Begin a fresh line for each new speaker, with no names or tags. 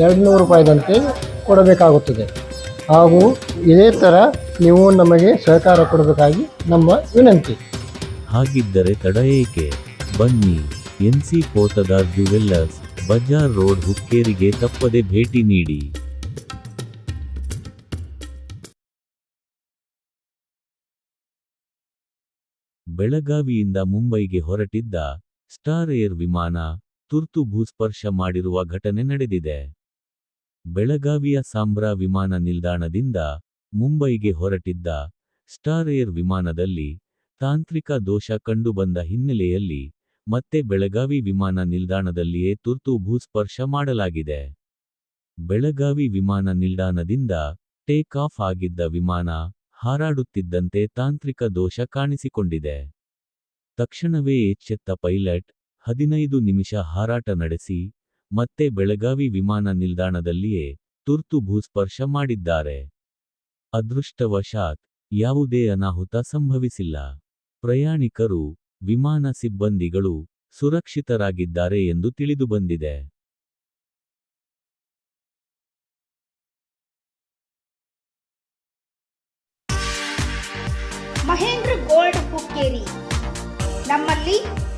ಎರಡು ನೂರು ರೂಪಾಯಿದಂತೆ ಕೊಡಬೇಕಾಗುತ್ತದೆ. ಹಾಗೂ ಇದೇ ಥರ ನೀವು ನಮಗೆ ಸಹಕಾರ ಕೊಡಬೇಕಾಗಿ ನಮ್ಮ ವಿನಂತಿ.
ಹಾಗಿದ್ದರೆ ತಡ ಏಕೆ? ಬನ್ನಿ ಎನ್ಸಿ ಕೋತದ ಜುವೆಲ್ಲರ್ಸ್ ಬಜಾರ್ ರೋಡ್ ಹುಕ್ಕೇರಿಗೆ ತಪ್ಪದೆ ಭೇಟಿ ನೀಡಿ. ಬೆಳಗಾವಿಯಿಂದ ಮುಂಬೈಗೆ ಹೊರಟಿದ್ದ ಸ್ಟಾರ್ ಏರ್ ವಿಮಾನ ತುರ್ತು ಭೂಸ್ಪರ್ಶ ಮಾಡಿರುವ ಘಟನೆ ನಡೆದಿದೆ. ಬೆಳಗಾವಿಯ ಸಾಂಬ್ರಾ ವಿಮಾನ ನಿಲ್ದಾಣದಿಂದ ಮುಂಬೈಗೆ ಹೊರಟಿದ್ದ ಸ್ಟಾರ್ ಏರ್ ವಿಮಾನದಲ್ಲಿ ತಾಂತ್ರಿಕ ದೋಷ ಕಂಡುಬಂದ ಹಿನ್ನೆಲೆಯಲ್ಲಿ ಮತ್ತೆ ಬೆಳಗಾವಿ ವಿಮಾನ ನಿಲ್ದಾಣದಲ್ಲಿಯೇ ತುರ್ತು ಭೂಸ್ಪರ್ಶ ಮಾಡಲಾಗಿದೆ. ಬೆಳಗಾವಿ ವಿಮಾನ ನಿಲ್ದಾಣದಿಂದ ಟೇಕ್ ಆಫ್ ಆಗಿದ್ದ ವಿಮಾನ ಹಾರಾಡುತ್ತಿದ್ದಂತೆ ತಾಂತ್ರಿಕ ದೋಷ ಕಾಣಿಸಿಕೊಂಡಿದೆ. ತಕ್ಷಣವೇ ಎಚ್ಚೆತ್ತ ಪೈಲಟ್ ಹದಿನೈದು ನಿಮಿಷ ಹಾರಾಟ ನಡೆಸಿ ಮತ್ತೆ ಬೆಳಗಾವಿ ವಿಮಾನ ನಿಲ್ದಾಣದಲ್ಲಿಯೇ ತುರ್ತು ಭೂಸ್ಪರ್ಶ ಮಾಡಿದ್ದಾರೆ. ಅದೃಷ್ಟವಶಾತ್, ಯಾವುದೇ ಅನಾಹುತ ಸಂಭವಿಸಿಲ್ಲ. ಪ್ರಯಾಣಿಕರು, ವಿಮಾನ ಸಿಬ್ಬಂದಿಗಳು ಸುರಕ್ಷಿತರಾಗಿದ್ದಾರೆ ಎಂದು ತಿಳಿದುಬಂದಿದೆ.
ಮಹೇಂದ್ರ ಗೋಲ್ಡ್ ಹುಕ್ಕೇರಿ ನಮ್ಮಲ್ಲಿ